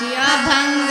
বাঁচিয়া ভাঙ্গ